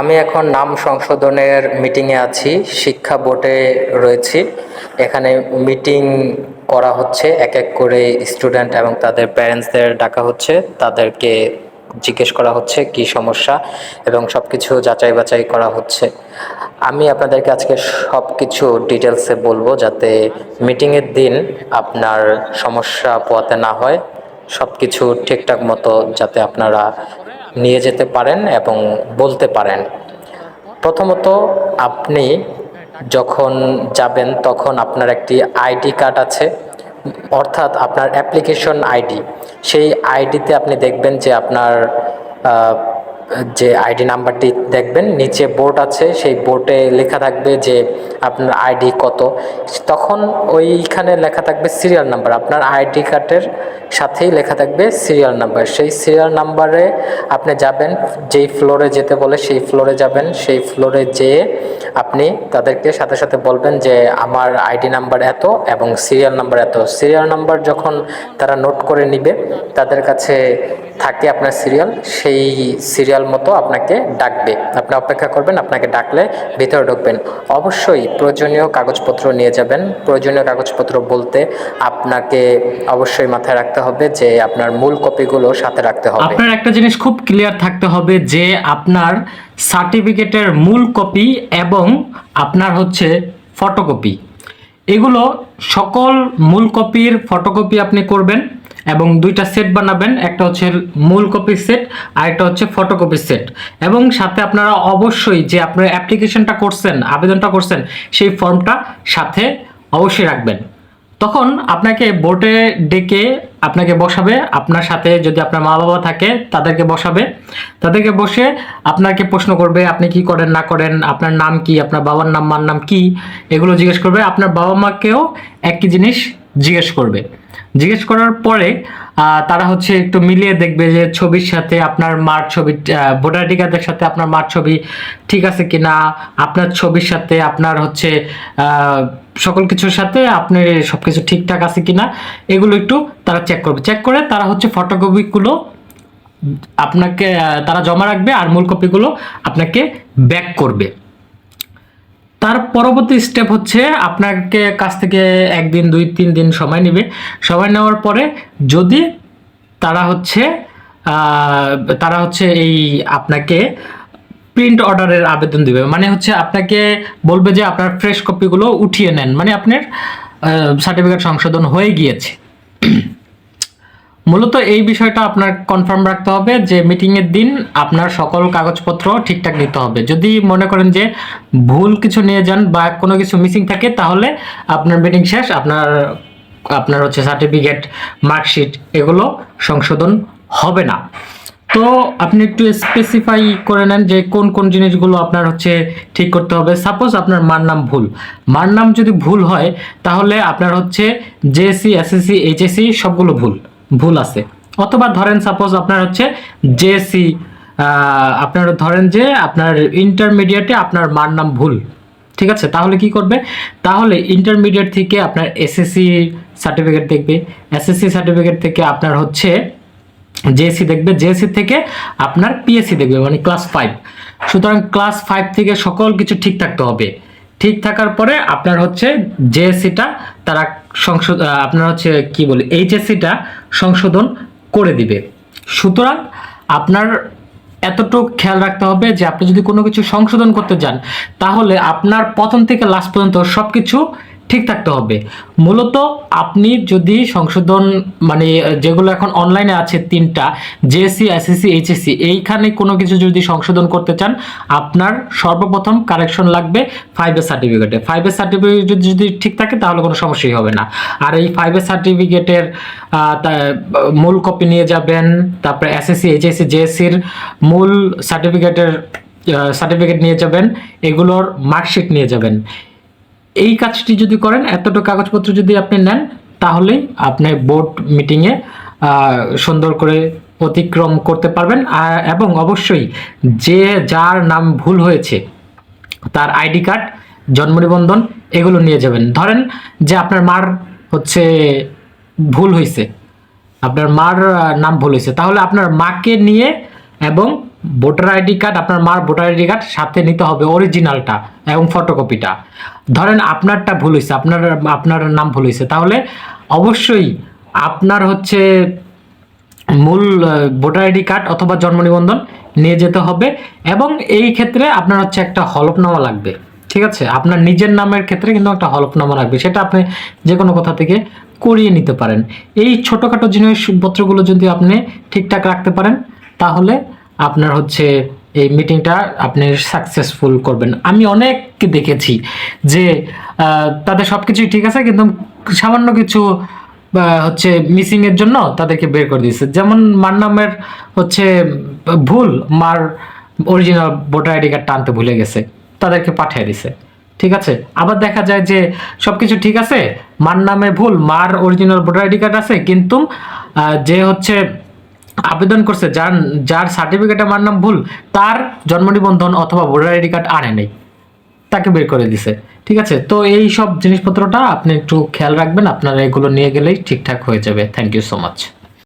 আমি এখন নাম সংশোধনের মিটিংয়ে আছি, শিক্ষা বোর্ডে রয়েছি। এখানে মিটিং করা হচ্ছে, এক এক করে স্টুডেন্ট এবং তাদের প্যারেন্টসদের ডাকা হচ্ছে, তাদেরকে জিজ্ঞেস করা হচ্ছে কি সমস্যা এবং সব কিছু যাচাই বাছাই করা হচ্ছে। আমি আপনাদেরকে আজকে সব কিছু ডিটেলসে বলব যাতে মিটিংয়ের দিন আপনার সমস্যা পোয়াতে না হয় সব কিছু ঠিকঠাক মতো যাতে আপনারা নিয়ে যেতে পারেন এবং বলতে পারেন। প্রথমত আপনি যখন যাবেন তখন আপনার একটি আইডি কার্ড আছে, অর্থাৎ আপনার অ্যাপ্লিকেশন আইডি। সেই আইডিতে আপনি দেখবেন যে আপনার যে আইডি নাম্বারটি দেখবেন, নিচে বোর্ড আছে, সেই বোর্ডে লেখা থাকবে যে আপনার আইডি কত। তখন ওইখানে লেখা থাকবে সিরিয়াল নাম্বার আপনার আইডি কার্ডের সাথেই লেখা থাকবে সিরিয়াল নাম্বার সেই সিরিয়াল নাম্বারে আপনি যাবেন, যেই ফ্লোরে যেতে বলে সেই ফ্লোরে যাবেন, সেই ফ্লোরে যেয়ে আপনি তাদেরকে সাথে সাথে বলবেন যে আমার আইডি নাম্বার এত এবং সিরিয়াল নাম্বার এত। সিরিয়াল নাম্বার যখন তারা নোট করে নিবে, তাদের কাছে থাকে আপনার সিরিয়াল সেই সিরিয়াল মতো আপনাকে ডাকবে। আপনি অপেক্ষা করবেন, আপনাকে ডাকলে ভিতরে ঢুকবেন। অবশ্যই প্রয়োজনীয় কাগজপত্র নিয়ে যাবেন। প্রয়োজনীয় কাগজপত্র বলতে আপনাকে অবশ্যই মাথায় রাখতে হবে যে আপনার মূল কপিগুলো সাথে রাখতে হবে। আপনার একটা জিনিস খুব ক্লিয়ার থাকতে হবে যে আপনার সার্টিফিকেটের মূল কপি এবং আপনার হচ্ছে ফটোকপি এগুলো সকল মূল কপির ফটোকপি আপনি করবেন। এবং দুইটা সেট বানাবেন, একটা হচ্ছে মূল কপির সেট আর একটা হচ্ছে ফটোকপির সেট এবং সাথে আপনারা অবশ্যই যে আপনার অ্যাপ্লিকেশনটা করছেন, আবেদনটা করছেন, সেই ফর্মটা সাথে অবশ্যই রাখবেন। তখন আপনাকে বোর্ডে ডেকে আপনাকে বসাবে, আপনার সাথে যদি আপনার মা বাবা থাকে, তাদেরকে বসাবে। তাদেরকে বসে আপনাকে প্রশ্ন করবে, আপনি কি করেন, না করেন, আপনার নাম কি, আপনার বাবার নাম, মার নাম কি, এগুলো জিজ্ঞেস করবে। আপনার বাবা মাকেও একই জিনিস জিজ্ঞেস করবে। জিজ্ঞেস করার পরে তারা হচ্ছে একটু মিলিয়ে দেখবে যে ছবির সাথে আপনার মার ছবি ভোটার কার্ডের সাথে আপনার মার ছবি ঠিক আছে কিনা, আপনার ছবির সাথে আপনার হচ্ছে সকল কিছুর সাথে আপনি সবকিছু ঠিকঠাক আছে কিনা, এগুলো একটু তারা চেক করবে। চেক করে তারা হচ্ছে ফটোকপিগুলো আপনাকে তারা জমা রাখবে আর মূল কপিগুলো আপনাকে ব্যাক করবে। তার পরবর্তী স্টেপ হচ্ছে আপনাকে কাছ থেকে একদিন, দুই, তিন দিন সময় নেবে। সময় নেওয়ার পরে যদি তারা হচ্ছে তারা হচ্ছে এই আপনাকে প্রিন্ট অর্ডারের আবেদন দিবে। মানে হচ্ছে আপনাকে বলবে যে আপনার ফ্রেশ কপিগুলো উঠিয়ে নেন। মানে আপনার সার্টিফিকেট সংশোধন হয়ে গিয়েছে। মূলত এই বিষয়টা আপনার কনফার্ম রাখতে হবে যে মিটিং এর দিন আপনার সকল কাগজপত্র ঠিকঠাক নিতে হবে। যদি মনে করেন যে ভুল কিছু নিয়ে যান বা কোনো কিছু মিসিং থাকে, তাহলে আপনার মিটিং শেষ, আপনার আপনার হচ্ছে সার্টিফিকেট মার্কশিট এগুলো সংশোধন হবে না। তো আপনি একটু স্পেসিফাই করে নেন যে কোন কোন জিনিসগুলো আপনার হচ্ছে ঠিক করতে হবে। সাপোজ আপনার মার নাম ভুল। মার নাম যদি ভুল হয়, তাহলে আপনার হচ্ছে জেএসসি এসএসসি এইচএসসি সবগুলো ভুল। ভুল আছে। অথবা ধরেন সাপোজ আপনার হচ্ছে জেএসসি আপনার ধরেন যে আপনার ইন্টারমিডিয়েটে আপনার মার নাম ভুল, ঠিক আছে? তাহলে কি করবে? তাহলে ইন্টারমিডিয়েট থেকে আপনার এসএসসি সার্টিফিকেট দেখবে। এসএসসি সার্টিফিকেট থেকে আপনার হচ্ছে জেএসসি দেখবে। জেএসসি থেকে আপনার পিএসসি দেখবে মানে ক্লাস ফাইভ সুতরাং ক্লাস ফাইভ থেকে সকল কিছু ঠিক থাকতে হবে। ঠিক থাকার পরে আপনার হচ্ছে জেএসসিটা তারা সংশোধন আপনার হচ্ছে কি বলে এইচএসসিটা সংশোধন করে দিবে। সুতরাং আপনার এতটুকু খেয়াল রাখতে হবে যে আপনি যদি কোনো কিছু সংশোধন করতে যান, তাহলে আপনার প্রথম থেকে লাস্ট পর্যন্ত সব কিছু ঠিক থাকতে হবে। মূলত আপনি যদি সংশোধন মানে যেগুলো এখন অনলাইনে আছে তিনটা জেএসসি এসএসসি এইচএসসি এইখানে কোনো কিছু যদি সংশোধন করতে চান, আপনার সর্বপ্রথম কারেকশন লাগবে ফাইভের সার্টিফিকেটে ফাইভের সার্টিফিকেট যদি ঠিক থাকে, তাহলে কোনো সমস্যাই হবে না। আর এই ফাইভের সার্টিফিকেটের মূল কপি নিয়ে যাবেন, তারপরে এসএসসি এইচএসসি জেএসসির মূল সার্টিফিকেটের সার্টিফিকেট নিয়ে যাবেন, এগুলোর মার্কশিট নিয়ে যাবেন। এই কাজটি যদি করেন, এতটুকু কাগজপত্র যদি আপনি নেন তাহলেই আপনি বোর্ড মিটিংয়ে সুন্দর করে অতিক্রম করতে পারবেন। এবং অবশ্যই যে যার নাম ভুল হয়েছে, তার আইডি কার্ড, জন্ম নিবন্ধন, এগুলো নিয়ে যাবেন। ধরেন যে আপনার মার হচ্ছে ভুল হয়েছে আপনার মার নাম ভুল হয়েছে তাহলে আপনার মাকে নিয়ে এবং ভোটার আইডি কার্ড আপনার মার ভোটার আইডি কার্ড সাথে নিতে হবে অরিজিনালটা এবং ফটোকপিটা ধরেন আপনারটা ভুল হয়েছে আপনার আপনার নাম ভুল হয়েছে তাহলে অবশ্যই আপনার হচ্ছে মূল ভোটার আইডি কার্ড অথবা জন্ম নিবন্ধন নিয়ে যেতে হবে এবং এই ক্ষেত্রে আপনার হচ্ছে একটা হলফনামা লাগবে, ঠিক আছে? আপনার নিজের নামের ক্ষেত্রে কিন্তু একটা হলফনামা লাগবে, সেটা আপনি যে কোনো কথা থেকে করিয়ে নিতে পারেন। এই ছোটোখাটো জিনিসপত্রগুলো যদি আপনি ঠিকঠাক রাখতে পারেন, তাহলে আপনার হচ্ছে এই মিটিংটা আপনি সাকসেসফুল করবেন। আমি অনেককে দেখেছি যে তাদের সব কিছুই ঠিক আছে, কিন্তু সামান্য কিছু হচ্ছে মিসিং এর জন্য তাদেরকে বের করে দিয়েছে। যেমন মার নামের হচ্ছে ভুল, মার অরিজিনাল ভোটার আইডি কার্ড টানতে ভুলে গেছে, তাদেরকে পাঠিয়ে দিছে ঠিক আছে? আবার দেখা যায় যে সব কিছু ঠিক আছে মার নামে ভুল, মার অরিজিনাল ভোটার আইডি কার্ড আছে, কিন্তু যে হচ্ছে আবেদন করছে, যার যার সার্টিফিকেট আমার নাম ভুল, তার জন্ম নিবন্ধন অথবা ভোটার আইডি কার্ড আনে নেই। তাকে বের করে দিছে। ঠিক আছে? তো এই সব জিনিসপত্রটা আপনি একটু খেয়াল রাখবেন, আপনারা এগুলো নিয়ে গেলেই ঠিকঠাক হয়ে যাবে। Thank you so much